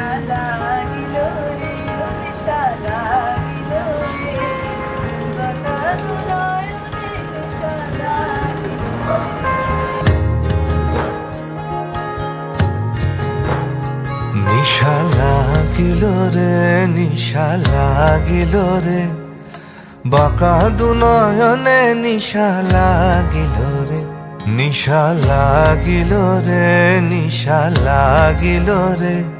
লাগিল রে নিশা লাগিল রে। বাঁকা দুনয়নে নিশা লাগিল রে, নিশা লাগিল রে। বাঁকা দুনয়নে নিশা লাগিল রে। নিশা লাগিল রে, নিশা লাগিল রে।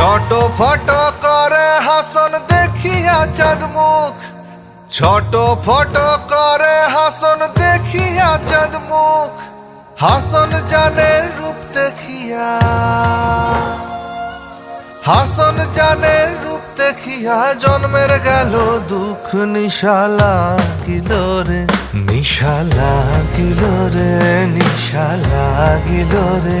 ছোট ফট করে হাসন দেখিয়া চাঁদ মুখ ছোট ফট করে হাসন দেখিয়া চাঁদ মুখ হাসন জানে রূপ দেখিয়া। হাসন জানে রূপ দেখিয়া জন্মের গেল দুঃখ নিশালা গিল রে। নিশালা গিল রে নিশালা গিল রে।